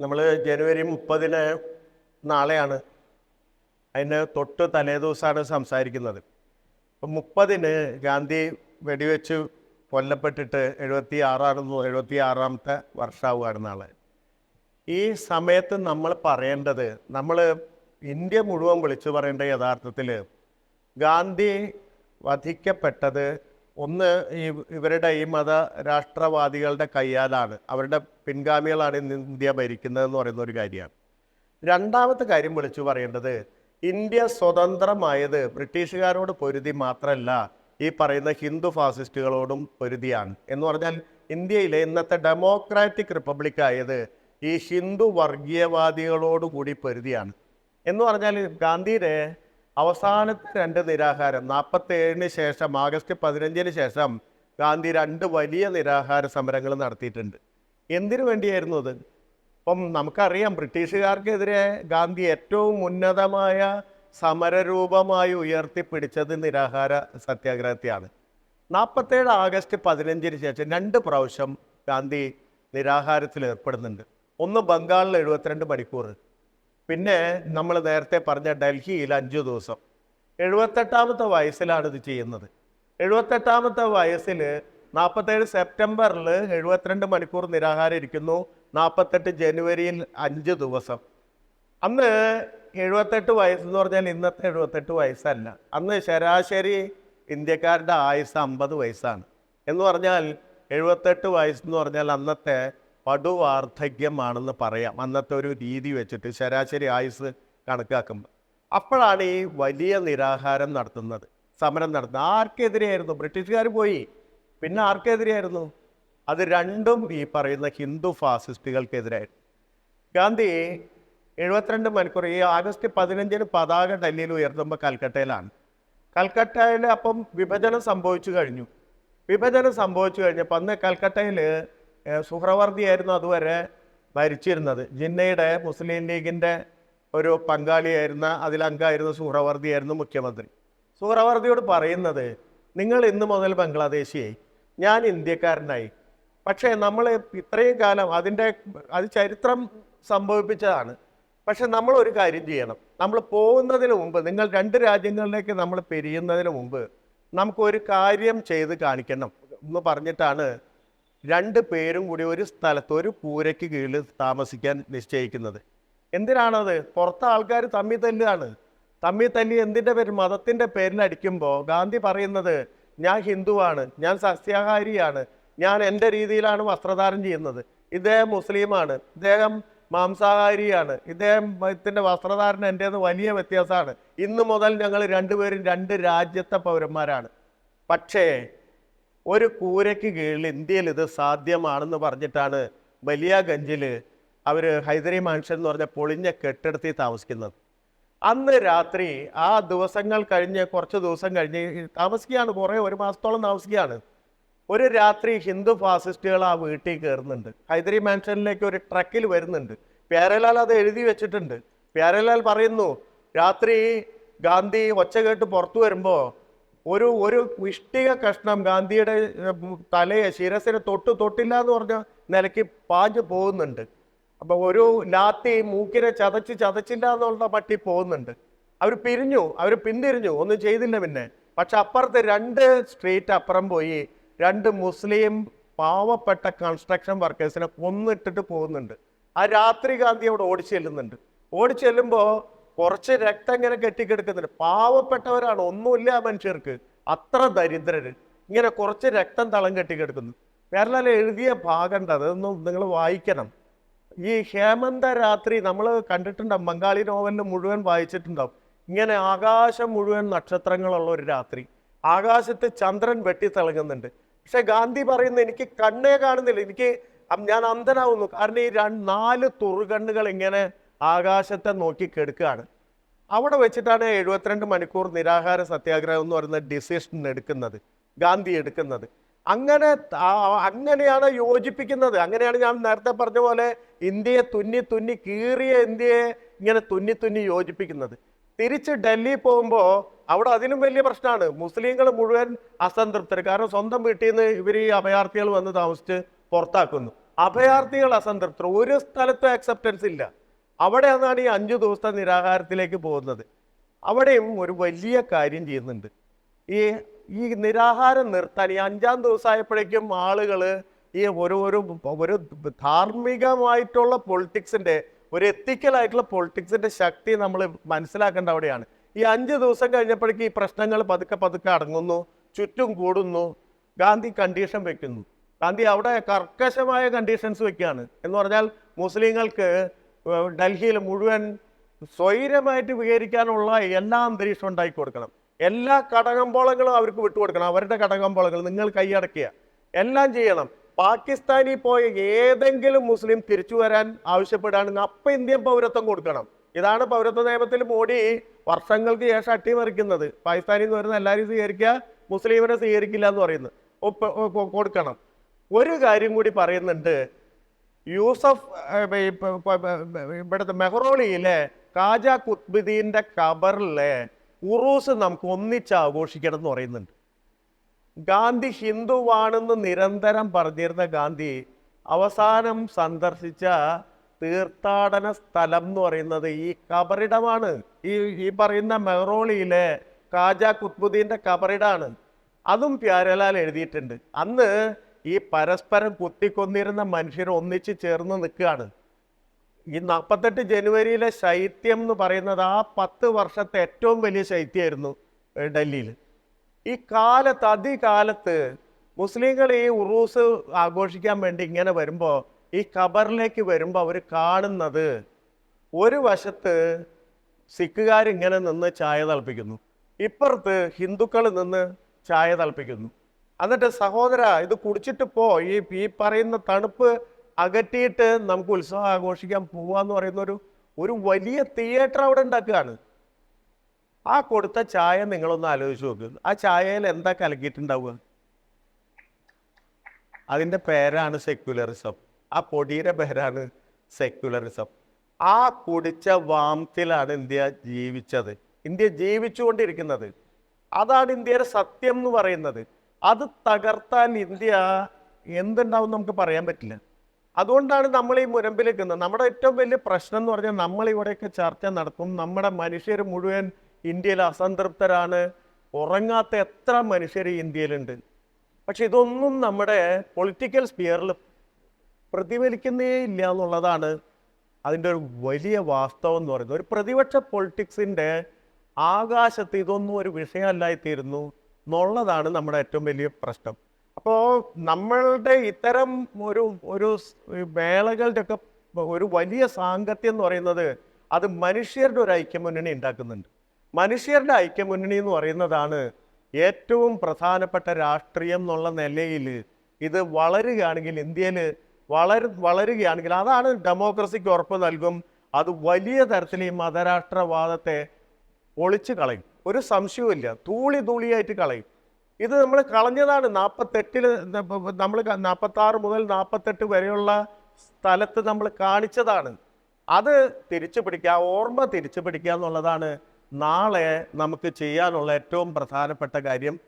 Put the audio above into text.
നമ്മൾ ജനുവരി മുപ്പതിന് നാളെയാണ് അതിന് തൊട്ട് തലേദിവസമാണ് സംസാരിക്കുന്നത്. അപ്പം മുപ്പതിന് ഗാന്ധി വെടിവെച്ച് കൊല്ലപ്പെട്ടിട്ട് എഴുപത്തി ആറാണെന്ന് എഴുപത്തി ആറാമത്തെ വർഷമാവുകയാണ് നാളെ. ഈ സമയത്ത് നമ്മൾ പറയേണ്ടത് നമ്മൾ ഇന്ത്യ മുഴുവൻ വിളിച്ചു പറയേണ്ട യഥാർത്ഥത്തിൽ ഗാന്ധി വധിക്കപ്പെട്ടത് ഒന്ന് ഈ ഇവരുടെ ഈ മത രാഷ്ട്രവാദികളുടെ കയ്യാലാണ്. അവരുടെ പിൻഗാമികളാണ് ഇന്ന് ഇന്ത്യ ഭരിക്കുന്നതെന്ന് പറയുന്ന ഒരു കാര്യമാണ്. രണ്ടാമത്തെ കാര്യം വിളിച്ചു പറയേണ്ടത് ഇന്ത്യ സ്വതന്ത്രമായത് ബ്രിട്ടീഷുകാരോട് പൊരുതി മാത്രമല്ല ഈ പറയുന്ന ഹിന്ദു ഫാസിസ്റ്റുകളോടും പൊരുതിയാണ്. എന്ന് പറഞ്ഞാൽ ഇന്ത്യയിലെ ഇന്നത്തെ ഡെമോക്രാറ്റിക് റിപ്പബ്ലിക് ആയത് ഈ ഹിന്ദു വർഗീയവാദികളോടുകൂടി പൊരുതിയാണ്. എന്ന് പറഞ്ഞാൽ ഗാന്ധിയുടെ അവസാനത്തെ രണ്ട് നിരാഹാരം നാൽപ്പത്തി ഏഴിന് ശേഷം ആഗസ്റ്റ് പതിനഞ്ചിന് ശേഷം ഗാന്ധി രണ്ട് വലിയ നിരാഹാര സമരങ്ങൾ നടത്തിയിട്ടുണ്ട്. എന്തിനു വേണ്ടിയായിരുന്നു അത്? അപ്പം നമുക്കറിയാം ബ്രിട്ടീഷുകാർക്കെതിരെ ഗാന്ധി ഏറ്റവും ഉന്നതമായ സമരരൂപമായി ഉയർത്തിപ്പിടിച്ചത് നിരാഹാര സത്യാഗ്രഹത്തെയാണ്. നാൽപ്പത്തേഴ് ആഗസ്റ്റ് പതിനഞ്ചിന് ശേഷം രണ്ട് പ്രാവശ്യം ഗാന്ധി നിരാഹാരത്തിൽ ഏർപ്പെടുന്നുണ്ട്. ഒന്ന് ബംഗാളിൽ എഴുപത്തിരണ്ട് മണിക്കൂർ പിന്നെ നമ്മൾ നേരത്തെ പറഞ്ഞ ഡൽഹിയിൽ അഞ്ച് ദിവസം. എഴുപത്തെട്ടാമത്തെ വയസ്സിലാണ് ഇത് ചെയ്യുന്നത്. എഴുപത്തെട്ടാമത്തെ വയസ്സിൽ നാൽപ്പത്തേഴ് സെപ്റ്റംബറിൽ എഴുപത്തിരണ്ട് മണിക്കൂർ നിരാഹാരം ഇരിക്കുന്നു. നാൽപ്പത്തെട്ട് ജനുവരിയിൽ അഞ്ച് ദിവസം. അന്ന് എഴുപത്തെട്ട് വയസ്സെന്ന് പറഞ്ഞാൽ ഇന്നത്തെ എഴുപത്തെട്ട് വയസ്സല്ല. അന്ന് ശരാശരി ഇന്ത്യക്കാരുടെ ആയുസ് അമ്പത് വയസ്സാണ്. എന്ന് പറഞ്ഞാൽ എഴുപത്തെട്ട് വയസ്സെന്ന് പറഞ്ഞാൽ അന്നത്തെ പടുവാർദ്ധക്യമാണെന്ന് പറയാം. അന്നത്തെ ഒരു രീതി വെച്ചിട്ട് ശരാശരി ആയുസ് കണക്കാക്കുമ്പോൾ അപ്പോഴാണ് ഈ വലിയ നിരാഹാരം നടത്തുന്നത്. സമരം നടത്തുന്നത്. ആർക്കെതിരെയായിരുന്നു? ബ്രിട്ടീഷുകാർ പോയി. പിന്നെ ആർക്കെതിരെയായിരുന്നു? അത് രണ്ടും ഈ പറയുന്ന ഹിന്ദു ഫാസിസ്റ്റുകൾക്കെതിരായിരുന്നു. ഗാന്ധി എഴുപത്തിരണ്ട് മണിക്കൂർ ഈ ആഗസ്റ്റ് പതിനഞ്ചിന് പതാക ഡൽഹിയിൽ ഉയർത്തുമ്പോൾ കൽക്കട്ടയിലാണ്. കൽക്കട്ടയിൽ അപ്പം വിഭജനം സംഭവിച്ചു കഴിഞ്ഞു. വിഭജനം സംഭവിച്ചു കഴിഞ്ഞപ്പോൾ അന്ന് കൽക്കട്ടയിൽ സുഹ്രവർദിയായിരുന്നു അതുവരെ ഭരിച്ചിരുന്നത്. ജിന്നയുടെ മുസ്ലിം ലീഗിന്റെ ഒരു പങ്കാളിയായിരുന്ന അതിലംഗമായിരുന്ന സുഹ്രവർദിയായിരുന്നു മുഖ്യമന്ത്രി. സുഹ്രവർദിയോട് പറയുന്നത് നിങ്ങൾ ഇന്ന് മുതൽ ബംഗ്ലാദേശിയായി ഞാൻ ഇന്ത്യക്കാരനായി. പക്ഷേ നമ്മൾ ഇത്രയും കാലം അതിന്റെ അത് ചരിത്രം സംഭവിപ്പിച്ചതാണ്. പക്ഷെ നമ്മൾ ഒരു കാര്യം ചെയ്യണം. നമ്മൾ പോകുന്നതിന് മുമ്പ് നിങ്ങൾ രണ്ട് രാജ്യങ്ങളിലേക്ക് നമ്മൾ പിരിയുന്നതിന് മുമ്പ് നമുക്കൊരു കാര്യം ചെയ്ത് കാണിക്കണം എന്ന് പറഞ്ഞിട്ടാണ് രണ്ട് പേരും കൂടി ഒരു സ്ഥലത്ത് ഒരു പൂരയ്ക്ക് കീഴിൽ താമസിക്കാൻ നിശ്ചയിക്കുന്നത്. എന്തിനാണത്? പുറത്തെ ആൾക്കാർ തമ്മിൽ തന്നെയാണ് തമ്മിൽ തന്നെ എന്തിന്റെ പേര്? മതത്തിന്റെ പേരിൽ അടിക്കുമ്പോൾ ഗാന്ധി പറയുന്നത് ഞാൻ ഹിന്ദുവാണ് ഞാൻ സസ്യാഹാരിയാണ് ഞാൻ എന്റെ രീതിയിലാണ് വസ്ത്രധാരണം ചെയ്യുന്നത്. ഇദ്ദേഹം മുസ്ലിമാണ് ഇദ്ദേഹം മാംസാഹാരിയാണ് ഇദ്ദേഹത്തിന്റെ വസ്ത്രധാരണം എന്റേത് വലിയ വ്യത്യാസമാണ്. ഇന്നു മുതൽ ഞങ്ങൾ രണ്ടുപേരും രണ്ട് രാജ്യത്തെ പൗരന്മാരാണ്. പക്ഷേ ഒരു കൂരയ്ക്ക് കീഴിൽ ഇന്ത്യയിൽ ഇത് സാധ്യമാണെന്ന് പറഞ്ഞിട്ടാണ് ബലിയാഗഞ്ചിൽ അവർ ഹൈദരി മാൻഷൻ എന്ന് പറഞ്ഞ പൊളിഞ്ഞ കെട്ടിടത്തിൽ താമസിക്കുന്നത്. അന്ന് രാത്രി ആ ദിവസങ്ങൾ കഴിഞ്ഞ് കുറച്ച് ദിവസം കഴിഞ്ഞ് താമസിക്കുകയാണ് കുറേ ഒരു മാസത്തോളം താമസിക്കുകയാണ്. ഒരു രാത്രി ഹിന്ദു ഫാസിസ്റ്റുകൾ ആ വീട്ടിൽ കയറുന്നുണ്ട്. ഹൈദരി മാൻഷനിലേക്ക് ഒരു ട്രക്കിൽ വരുന്നുണ്ട്. പ്യാരലാൽ അത് എഴുതി വെച്ചിട്ടുണ്ട്. പ്യാരലാൽ പറയുന്നു രാത്രി ഗാന്ധി ഒച്ച കേട്ട് പുറത്തു വരുമ്പോൾ ഒരു ഒരു ഇഷ്ടിക കഷ്ണം ഗാന്ധിയുടെ തലയെ ശിരസിനെ തൊട്ട് തൊട്ടില്ല എന്ന് പറഞ്ഞ നിലയ്ക്ക് പാഞ്ഞു പോകുന്നുണ്ട്. അപ്പൊ ഒരു ലാത്തി മൂക്കിനെ ചതച്ച് ചതച്ചില്ല എന്നുള്ള പട്ടി പോകുന്നുണ്ട്. അവർ പിരിഞ്ഞു അവർ പിന്തിരിഞ്ഞു ഒന്നും ചെയ്തില്ല പിന്നെ. പക്ഷെ അപ്പുറത്ത് രണ്ട് സ്ട്രീറ്റ് അപ്പുറം പോയി രണ്ട് മുസ്ലിം പാവപ്പെട്ട കൺസ്ട്രക്ഷൻ വർക്കേഴ്സിനെ കൊന്നിട്ടിട്ട് പോകുന്നുണ്ട്. ആ രാത്രി ഗാന്ധി അവിടെ ഓടിച്ചെല്ലുന്നുണ്ട്. ഓടിച്ചെല്ലുമ്പോൾ ഓടിച്ചു ചെല്ലുമ്പോൾ കുറച്ച് രക്തം ഇങ്ങനെ കെട്ടിക്കിടക്കുന്നുണ്ട്. പാവപ്പെട്ടവരാണ്. ഒന്നുമില്ല ആ മനുഷ്യർക്ക്. അത്ര ദരിദ്രര്. ഇങ്ങനെ കുറച്ച് രക്തം തളം കെട്ടിക്കിടക്കുന്നു. വേറെ എഴുതിയ ഭാഗമുണ്ട്. അതൊന്നും നിങ്ങൾ വായിക്കണം. ഈ ഹേമന്ത രാത്രി നമ്മൾ കണ്ടിട്ടുണ്ടാവും. ബംഗാളി നോവലിൽ മുഴുവൻ വായിച്ചിട്ടുണ്ടാവും. ഇങ്ങനെ ആകാശം മുഴുവൻ നക്ഷത്രങ്ങളുള്ള ഒരു രാത്രി. ആകാശത്ത് ചന്ദ്രൻ വെട്ടിത്തിളങ്ങുന്നുണ്ട്. പക്ഷെ ഗാന്ധി പറയുന്നത് എനിക്ക് കണ്ണേ കാണുന്നില്ല. എനിക്ക് ഞാൻ അന്ധനാവുന്നു. കാരണം ഈ രണ്ട് നാല് തുറുകണ്ണുകൾ ഇങ്ങനെ ആകാശത്തെ നോക്കി കെടുക്കുകയാണ്. അവിടെ വെച്ചിട്ടാണ് എഴുപത്തിരണ്ട് മണിക്കൂർ നിരാഹാര സത്യാഗ്രഹം എന്ന് പറയുന്ന ഡിസിഷൻ എടുക്കുന്നത് ഗാന്ധി എടുക്കുന്നത്. അങ്ങനെ അങ്ങനെയാണ് യോജിപ്പിക്കുന്നത്. അങ്ങനെയാണ് ഞാൻ നേരത്തെ പറഞ്ഞ പോലെ ഇന്ത്യയെ തുന്നി തുന്നി കീറിയ ഇന്ത്യയെ ഇങ്ങനെ തുന്നി തുന്നി യോജിപ്പിക്കുന്നത്. തിരിച്ച് ഡൽഹി പോകുമ്പോൾ അവിടെ അതിനും വലിയ പ്രശ്നമാണ്. മുസ്ലിങ്ങൾ മുഴുവൻ അസംതൃപ്തർ കാരണം സ്വന്തം വീട്ടിൽ നിന്ന് ഇവർ ഈ അഭയാർത്ഥികൾ വന്ന് താമസിച്ച് പുറത്താക്കുന്നു. അഭയാർത്ഥികൾ അസംതൃപ്തർ. ഒരു സ്ഥലത്തും അക്സെപ്റ്റൻസ് ഇല്ല. അവിടെ നിന്നാണ് ഈ അഞ്ചു ദിവസത്തെ നിരാഹാരത്തിലേക്ക് പോകുന്നത്. അവിടെയും ഒരു വലിയ കാര്യം ചെയ്യുന്നുണ്ട്. ഈ ഈ നിരാഹാരം നിർത്താൻ ഈ അഞ്ചാം ദിവസമായപ്പോഴേക്കും ആളുകൾ ഈ ഒരു ഒരു ഒരു ധാർമ്മികമായിട്ടുള്ള പൊളിറ്റിക്സിന്റെ ഒരു എത്തിക്കലായിട്ടുള്ള പൊളിറ്റിക്സിന്റെ ശക്തി നമ്മൾ മനസ്സിലാക്കേണ്ട അവിടെയാണ്. ഈ അഞ്ച് ദിവസം കഴിഞ്ഞപ്പോഴേക്കും ഈ പ്രശ്നങ്ങൾ പതുക്കെ പതുക്കെ അടങ്ങുന്നു ചുറ്റും കൂടുന്നു ഗാന്ധി കണ്ടീഷൻ വെക്കുന്നു. ഗാന്ധി അവിടെ കർക്കശമായ കണ്ടീഷൻസ് വെക്കുകയാണ്. എന്ന് പറഞ്ഞാൽ മുസ്ലിങ്ങൾക്ക് ഡൽഹിയിൽ മുഴുവൻ സ്വൈരമായിട്ട് വിഹരിക്കാനുള്ള എല്ലാ അന്തരീക്ഷം ഉണ്ടാക്കി കൊടുക്കണം. എല്ലാ കടകമ്പോളങ്ങളും അവർക്ക് വിട്ടുകൊടുക്കണം അവരുടെ കടകമ്പോളങ്ങൾ നിങ്ങൾ കൈയടക്കുക. എല്ലാം ചെയ്യണം. പാകിസ്ഥാനിൽ പോയ ഏതെങ്കിലും മുസ്ലിം തിരിച്ചു വരാൻ ആവശ്യപ്പെടുകയാണെങ്കിൽ അപ്പം ഇന്ത്യൻ പൗരത്വം കൊടുക്കണം. ഇതാണ് പൗരത്വ നിയമത്തിൽ മോഡി വർഷങ്ങൾക്ക് ശേഷം അട്ടിമറിക്കുന്നത്. പാകിസ്ഥാനിൽ നിന്ന് വരുന്ന എല്ലാവരും സ്വീകരിക്കുക മുസ്ലിമിനെ സ്വീകരിക്കില്ല എന്ന് പറയുന്നത്. കൊടുക്കണം. ഒരു കാര്യം കൂടി പറയുന്നുണ്ട്. യൂസഫ് ഇവിടുത്തെ മെഹ്റോളിയിലെ കാജ കുത്ബുദ്ദീന്റെ ഖബറിലെ ഉറൂസ് നമുക്ക് ഒന്നിച്ച് ആഘോഷിക്കണം എന്ന് പറയുന്നുണ്ട്. ഗാന്ധി ഹിന്ദുവാണെന്ന് നിരന്തരം പറഞ്ഞിരുന്ന ഗാന്ധി അവസാനം സന്ദർശിച്ച തീർത്ഥാടന സ്ഥലം എന്ന് പറയുന്നത് ഈ കബറിടമാണ് ഈ ഈ പറയുന്ന മെഹ്റോളിയിലെ കാജ കുത്ബുദ്ദീന്റെ കബറിടാണ് അതും പ്യാരലാൽ എഴുതിയിട്ടുണ്ട്. അന്ന് ഈ പരസ്പരം കുത്തിക്കൊന്നിരുന്ന മനുഷ്യർ ഒന്നിച്ച് ചേർന്ന് നിൽക്കുകയാണ്. ഈ നാൽപ്പത്തെട്ട് ജനുവരിയിലെ ശൈത്യം എന്ന് പറയുന്നത് ആ പത്ത് വർഷത്തെ ഏറ്റവും വലിയ ശൈത്യമായിരുന്നു ഡൽഹിയിൽ ഈ കാലത്ത് അതികാലത്ത് മുസ്ലിങ്ങൾ ഈ ഉറൂസ് ആഘോഷിക്കാൻ വേണ്ടി ഇങ്ങനെ വരുമ്പോൾ ഈ ഖബറിലേക്ക് വരുമ്പോൾ അവർ കാണുന്നത് ഒരു വശത്ത് സിഖുകാർ ഇങ്ങനെ നിന്ന് ചായ തിളപ്പിക്കുന്നു ഇപ്പുറത്ത് ഹിന്ദുക്കൾ നിന്ന് ചായ തിളപ്പിക്കുന്നു. എന്നിട്ട് സഹോദര ഇത് കുടിച്ചിട്ട് പോ. ഈ ഈ പറയുന്ന തണുപ്പ് അകറ്റിയിട്ട് നമുക്ക് ഉത്സവം ആഘോഷിക്കാൻ പോവാന്ന് പറയുന്ന ഒരു ഒരു വലിയ തിയേറ്റർ അവിടെ ഉണ്ടാക്കുകയാണ്. ആ കൊടുത്ത ചായ നിങ്ങളൊന്ന് ആലോചിച്ച് നോക്ക്. ആ ചായയിൽ എന്താ കലക്കിയിട്ടുണ്ടാവുക? അതിന്റെ പേരാണ് സെക്യുലറിസം ആ പൊടിയുടെ പേരാണ് സെക്യുലറിസം ആ കുടിച്ച വാമത്തിലാണ് ഇന്ത്യ ജീവിച്ചത്. ഇന്ത്യ ജീവിച്ചുകൊണ്ടിരിക്കുന്നത്. അതാണ് ഇന്ത്യയുടെ സത്യം എന്ന് പറയുന്നത്. അത് തകർത്താൻ ഇന്ത്യ എന്തുണ്ടാവും നമുക്ക് പറയാൻ പറ്റില്ല. അതുകൊണ്ടാണ് നമ്മൾ ഈ മുരമ്പിൽ നിൽക്കുന്നത് നമ്മുടെ ഏറ്റവും വലിയ പ്രശ്നം എന്ന് പറഞ്ഞാൽ നമ്മൾ ഇവിടെയൊക്കെ ചർച്ച നടത്തും. നമ്മുടെ മനുഷ്യർ മുഴുവൻ ഇന്ത്യയിൽ അസംതൃപ്തരാണ്. ഉറങ്ങാത്ത എത്ര മനുഷ്യർ ഇന്ത്യയിലുണ്ട്. പക്ഷെ ഇതൊന്നും നമ്മുടെ പൊളിറ്റിക്കൽ സ്പിയറിൽ പ്രതിഫലിക്കുന്നേ ഇല്ല എന്നുള്ളതാണ് അതിന്റെ ഒരു വലിയ വാസ്തവം എന്ന് പറയുന്നത്. ഒരു പ്രതിപക്ഷ പൊളിറ്റിക്സിന്റെ ആകാശത്ത് ഇതൊന്നും ഒരു വിഷയമല്ലായിത്തീരുന്നു. എന്നുള്ളതാണ് നമ്മുടെ ഏറ്റവും വലിയ പ്രശ്നം. അപ്പോൾ നമ്മളുടെ ഇത്തരം ഒരു ഒരു മേളകളുടെ ഒക്കെ ഒരു വലിയ സാങ്കത്യം എന്ന് പറയുന്നത് അത് മനുഷ്യരുടെ ഒരു ഐക്യമുന്നണി ഉണ്ടാക്കുന്നുണ്ട്. മനുഷ്യരുടെ ഐക്യമുന്നണി എന്ന് പറയുന്നതാണ് ഏറ്റവും പ്രധാനപ്പെട്ട രാഷ്ട്രീയം എന്നുള്ള നിലയിൽ ഇത് വളരുകയാണെങ്കിൽ ഇന്ത്യയിൽ വളര വളരുകയാണെങ്കിൽ അതാണ് ഡെമോക്രസിക്ക് ഉറപ്പ് നൽകും. അത് വലിയ തരത്തിൽ ഈ മതരാഷ്ട്രവാദത്തെ ഒളിച്ചു കളയും. ഒരു സംശയവുമില്ല. തൂളി തൂളിയായിട്ട് കളയും. ഇത് നമ്മൾ കളഞ്ഞതാണ് നാൽപ്പത്തെട്ടിൽ നമ്മൾ നാൽപ്പത്തി ആറ് മുതൽ നാൽപ്പത്തെട്ട് വരെയുള്ള സ്ഥലത്ത് നമ്മൾ കാണിച്ചതാണ്. അത് തിരിച്ചു പിടിക്കുക ഓർമ്മ തിരിച്ചു പിടിക്കുക എന്നുള്ളതാണ് നാളെ നമുക്ക് ചെയ്യാനുള്ള ഏറ്റവും പ്രധാനപ്പെട്ട കാര്യം.